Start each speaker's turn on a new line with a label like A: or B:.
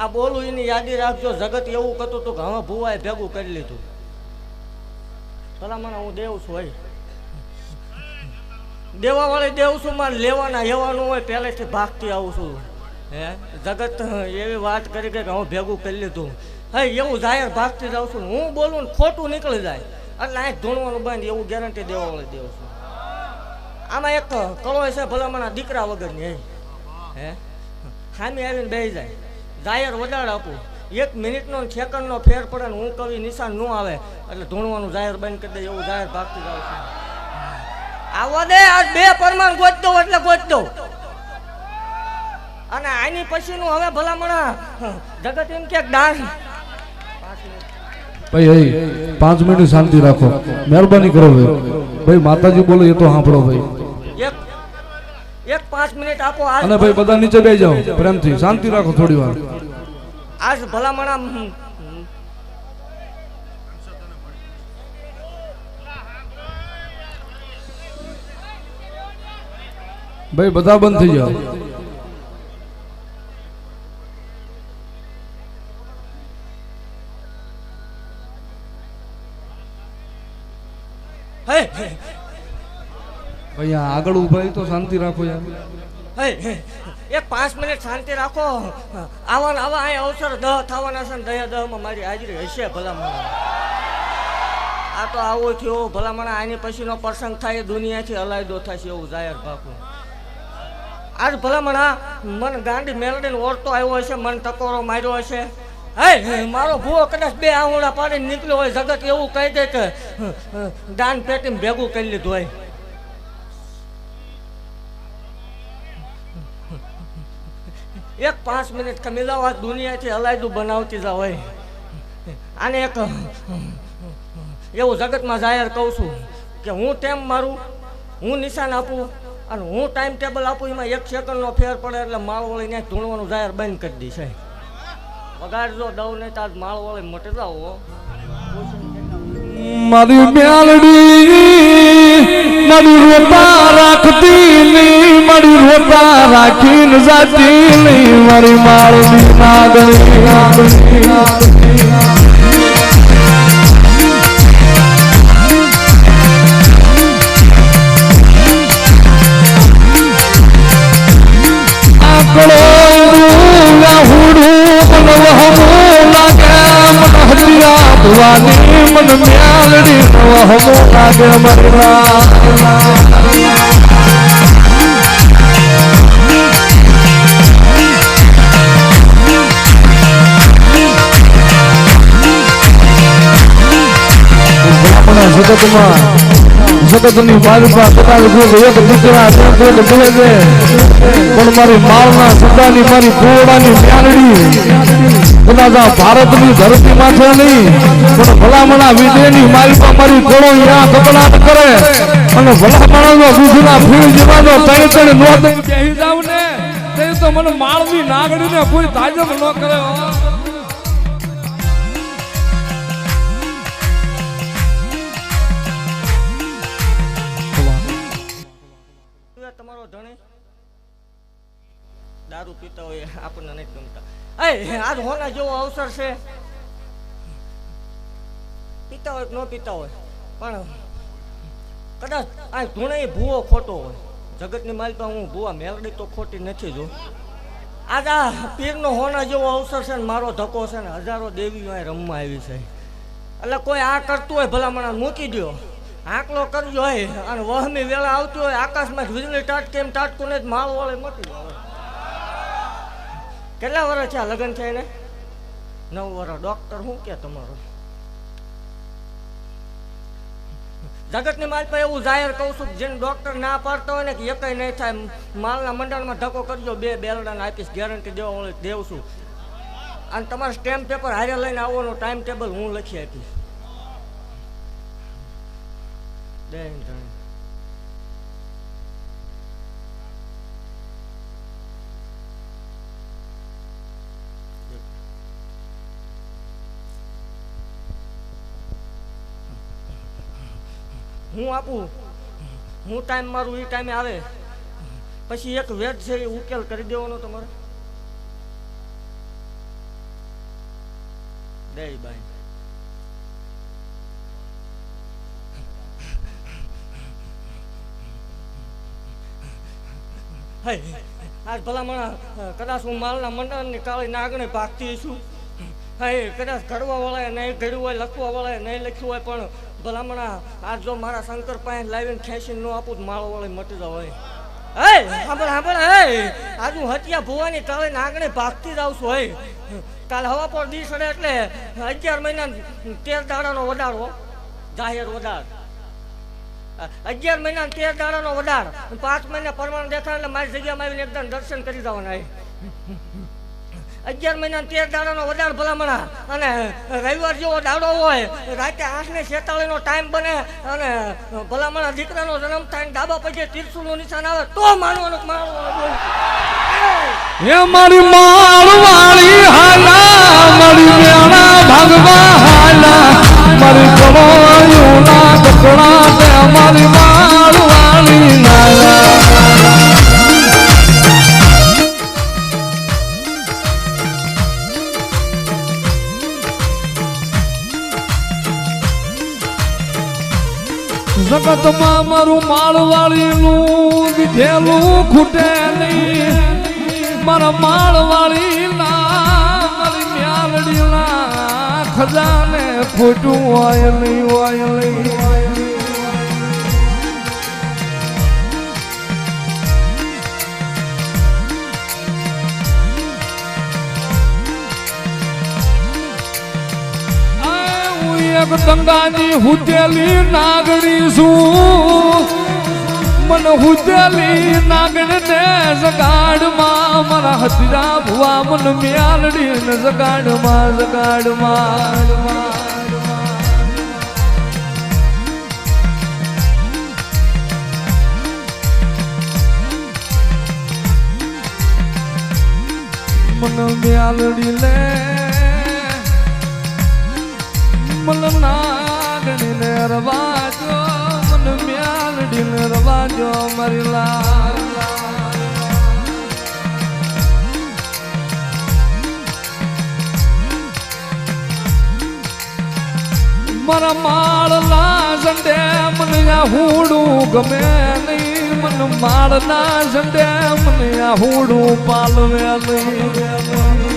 A: આ બોલું એની યાદી રાખજો. જગત એવું કરતું હતું કે હવે ભુવાએ ભેગું કરી લીધું. ભલામણ, હું દેવ છું ભાઈ. દેવા વાળી દેવ છું, મારે લેવાના, હેવાનું હોય પહેલેથી ભાગતી આવું છું. હે? જગત એવી વાત કરી કે હું ભેગું કરી લીધું. હે, એવું જાહેર ભાગતી જાઉં છું. હું બોલું ને ખોટું નીકળી જાય. એટલે અહીં ધૂણવાનું બંધ, એવું ગેરંટી દેવા વાળી દેવ છું. આમાં એક કળો છે ભલામણ દીકરા વગરની, હે? ખામી આવીને બે જાય. જાહેર વધારે આપું. એક મિનિટનો સેકન્ડનો ફેર પડે ને હું કવિ નિશાન ન આવે. એટલે ધૂણવાનું જાહેર બંધ કરી દે એવું જાહેર ભાગતું જાવ છું. આવો દે આ બે પરમાણ ગોત દઉં એટલે ગોત દઉં અને આની પછીનું હવે ભલામણા. જગત એમ કે દાન
B: ભાઈ પાંચ મિનિટ શાંતિ રાખો. મહેરબાની કરો ભાઈ ભાઈ, માતાજી બોલો એ તો સાંભળો ભાઈ.
A: પાંચ મિનિટ આપો
B: અને ભાઈ બધા નીચે બે જાઓ. પ્રેમથી શાંતિ રાખો થોડી વાર.
A: આજ ભલામણા
B: ભાઈ બધા બંધ થઈ જાઓ.
A: હે
B: આ આગળ ઊભા તો શાંતિ રાખો યાર.
A: એ પાંચ મિનિટ શાંતિ રાખો. આવા આવા અહીં અવસર દહ થવાના છે દયા દહમાં મારી હાજરી હશે ભલામણ. આ તો આવો થયો ભલામણા આની પછીનો પ્રસંગ થાય દુનિયાથી અલાયદો થશે એવું જાહેર ભાગું આજ ભલામણા મન ગાંડી મેલડીને ઓળતો આવ્યો હશે મન ટકોરો માર્યો હશે. હે, મારો ભૂવો કદાચ બે આંગળા પાડીને નીકળ્યો હોય જગત એવું કહી દે કે દાન પેટીમાં ભેગું કરી લીધું હોય. એક પાંચ મિનિટ કમી જાઓ આ દુનિયાથી હલાયદું બનાવતી જાઓ આને એક એવું જગતમાં જાહેર કહું છું કે હું તેમ મારું, હું નિશાન આપું અને હું ટાઈમ ટેબલ આપું, એમાં એક સેકન્ડનો ફેર પડે એટલે માળવળી ને ધૂણવાનું જાહેર બંધ કરી દઈશ. વગાડજો દઉં નહીં તાર માળવળી મટી જાઓ
B: મારી મ્યાલડી મારી રોતા રાખતી મારી રોતા રાખીને જાતી નહીં મારી મારી નાગણી. હરિયા ભવાની મન મ્યાલડી વહમો લાગે મરલા જગતમાં. જગતની માલિકા પોતાની ગુણ એક દીકરા, એક બે બે પણ મારી માળના સદાની મારી કદાચ આ ભારતની ધરતી માથે નહીં, પણ ભલામણા વિજયની માલિકા મારી કોળો યા કપડાટ કરે. અને ભલામણાનો દૂધના ફીણ જેવાનો તણે તણે નો દઈ બેહી જાવ ને. તે તો મને માળની નાગડીને કોઈ તાજબ ન કરે
A: તમારો ધણી? દારૂ પીતા હોય, આપણને નથી ગમતા. એ, આજ હોના જેવો અવસર છે. પીતા હોય કે ન પીતા હોય, પણ કદાચ આ ધૂણે ભૂવો ખોટો હોય. જગતની માલિકા હું ભૂવા મેળડી તો ખોટી નથી જો આજ આ પીરનો હોના જેવો અવસર છે ને મારો ધક્કો છે ને હજારો દેવીઓ રમવા આવી છે. એટલે કોઈ આ કરતું હોય ભલામણા મૂકી દ્યો. આંકલો કરજો હોય અને વહમી વેળા આવતી હોય, આકાશમાં વીજળી ટાટકે કેમ ટાટકું ને માળ વાળે મટી જાય કેટલા વર્ષ થયા લગ્ન થયા એને? નવ વર્ષ. ડોક્ટર શું કે તમારો? જગતની માલ પર એવું જાહેર કહું છું જેને ડોક્ટર ના પાડતા હોય ને કે એકય નહીં થાય માલના મંડળમાં ધક્કો કરજો, બે બેલડાને આપીશ ગેરંટી દેવા વાળી દેવ છું. અને તમારે સ્ટેમ્પ પેપર હારે લઈને આવવાનો ટાઈમ ટેબલ હું લખી આપીશ. બેન જાણે હું આપું? હું ટાઈમ મારું એ ટાઈમે આવે. પછી એક વેટ છે એ ઉકેલ કરી દેવાનો તમારે. દે બાઈ. આજ ભલામણ કદાચ હું માલના મંડળની કાળી નાગણે ભાગતી છું. હા, કદાચ ઘડવા વાળાએ નહીં ઘડ્યું હોય, લખવા વાળાએ નહીં લખ્યું હોય, પણ ભલામણ, આજ જો મારા શંકર પાસે લાવીને ખેંચીને ન આપું તો માળો વાળી મટી જાવ હોય હે, સાંભળ સાંભળ, હે. આજ હું હત્યા ભુવાની કાળી નાગણે ભાગતી જાઉં છું, હે. કાલે હવા પર દી સડે એટલે અગિયાર મહિના તેર દાડાનો વધારો જાહેર વધાર. અગિયાર મહિના તેર દાડાનો વધાર પાંચ મહિના પરમાણ દેખાય એટલે મારી જગ્યામાં આવીને એકદમ દર્શન કરી દેવાના એ. અગિયાર મહિના તેર દાડાનો વધાર ભલામણા. અને રવિવાર જેવો દાડો હોય, રાતે આઠ ને છેતાળીનો ટાઈમ બને અને ભલામણા દીકરાનો જન્મ થાય ડાબા પગે તીરસુનું નિશાન આવે તો માનવાનું કે માનવાનું
C: હે મારી મારવાળી હાલા, મારી મેણા ભગવા હાલા, મારી મારી માળવાળી નાલા જગતમાં મારું માળવાળીનું વિધેલું ખૂટે નહીં. મારા માળવાળી ખજાને ખોટું હોય નહીં એક દંગાની હુતેલી નાગડી છું. મન હુતેલી નાગણ ને જગાડમાં, મારા હતીરા ભુવા મન મ્યાલડી ને જગાડમાં જગાડમાં. મન મ્યાલડી લે મન નાગણી ને રવાજો મન મ્યાલડી ને રવાજો મારી લાલ. મારા માળના ઝંડે મને આ હુડું ગમે નહીં. મને માળના ઝંડે મને આ હુડું પાલવે નહીં.